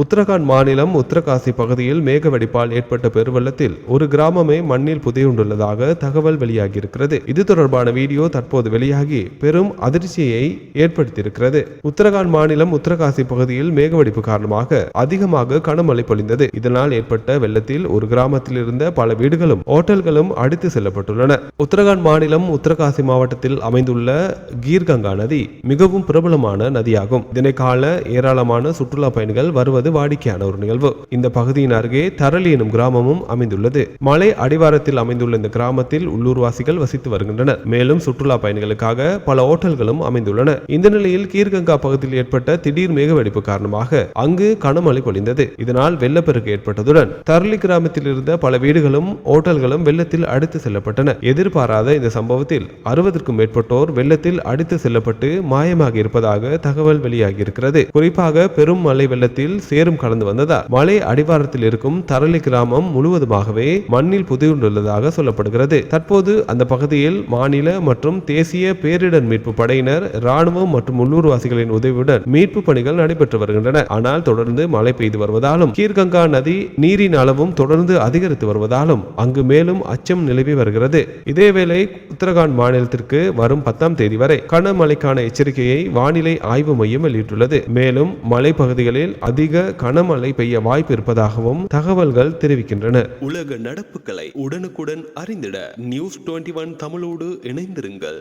உத்தரகாண்ட் மாநிலம் உத்தரகாசி பகுதியில் மேக வெடிப்பால் ஏற்பட்ட பெருவெள்ளத்தில் ஒரு கிராமமே மண்ணில் புதையுண்டுள்ளதாக தகவல் வெளியாகியிருக்கிறது. இது தொடர்பான வீடியோ தற்போது வெளியாகி பெரும் அதிர்ச்சியை ஏற்படுத்தியிருக்கிறது. உத்தரகாண்ட் மாநிலம் உத்தரகாசி பகுதியில் மேகவெடிப்பு காரணமாக அதிகமாக கனமழை பொழிந்தது. இதனால் ஏற்பட்ட வெள்ளத்தில் ஒரு கிராமத்தில் இருந்த பல வீடுகளும் ஹோட்டல்களும் அடித்து செல்லப்பட்டுள்ளன. உத்தரகாண்ட் மாநிலம் உத்தரகாசி மாவட்டத்தில் அமைந்துள்ள கீர்கங்கா நதி மிகவும் பிரபலமான நதியாகும். இதனை கால ஏராளமான சுற்றுலா பயணிகள் வருவது வாடிக்கையான ஒரு நிகழ்வு. இந்த பகுதியின் அருகே தரளி எனும் கிராமமும் அமைந்துள்ளது. மலை அடிவாரத்தில் அமைந்துள்ள இந்த கிராமத்தில் உள்ளூர்வாசிகள் வசித்து வருகின்றனர். மேலும் சுற்றுலா பயணிகளுக்காக பல ஓட்டல்களும் அமைந்துள்ளன. இந்த நிலையில் கீர்கங்கா பகுதியில் ஏற்பட்ட திடீர் மேகவெடிப்பு காரணமாக அங்கு கனமழை பொழிந்தது. இதனால் வெள்ளப்பெருக்கு ஏற்பட்டதுடன் தரளி கிராமத்தில் இருந்த பல வீடுகளும் ஓட்டல்களும் வெள்ளத்தில் அடித்து செல்லப்பட்டன. எதிர்பாராத இந்த சம்பவத்தில் அறுபதற்கும் மேற்பட்டோர் வெள்ளத்தில் அடித்து செல்லப்பட்டு மாயமாக இருப்பதாக தகவல் வெளியாகியிருக்கிறது. குறிப்பாக பெரும் மழை வெள்ளத்தில் சேரும் கலந்து வந்ததால் மலை அடிவாரத்தில் இருக்கும் தரளி கிராமம் முழுவதுமாகவே மண்ணில் புதையுண்டுள்ளதாக சொல்லப்படுகிறது. தற்போது அந்த பகுதியில் மாநில மற்றும் தேசிய பேரிடர் மீட்பு படையினர் ராணுவம் மற்றும் உள்ளூர்வாசிகளின் உதவியுடன் மீட்பு பணிகள் நடைபெற்று வருகின்றன. ஆனால் தொடர்ந்து மழை பெய்து வருவதாலும் கீர்கங்கா நதி நீரின் அளவும் தொடர்ந்து அதிகரித்து வருவதாலும் அங்கு மேலும் அச்சம் நிலவி வருகிறது. இதேவேளை உத்தரகாண்ட் மாநிலத்திற்கு வரும் பத்தாம் தேதி வரை கனமழைக்கான எச்சரிக்கையை வானிலை ஆய்வு மையம் வெளியிட்டுள்ளது. மேலும் மலைப்பகுதிகளில் அதிக கனமழை பெய்ய வாய்ப்பு இருப்பதாகவும் தகவல்கள் தெரிவிக்கின்றன. உலக நடப்புகளை உடனுக்குடன் அறிந்திட நியூஸ் டுவெண்ட்டி ஒன் தமிழோடு இணைந்திருங்கள்.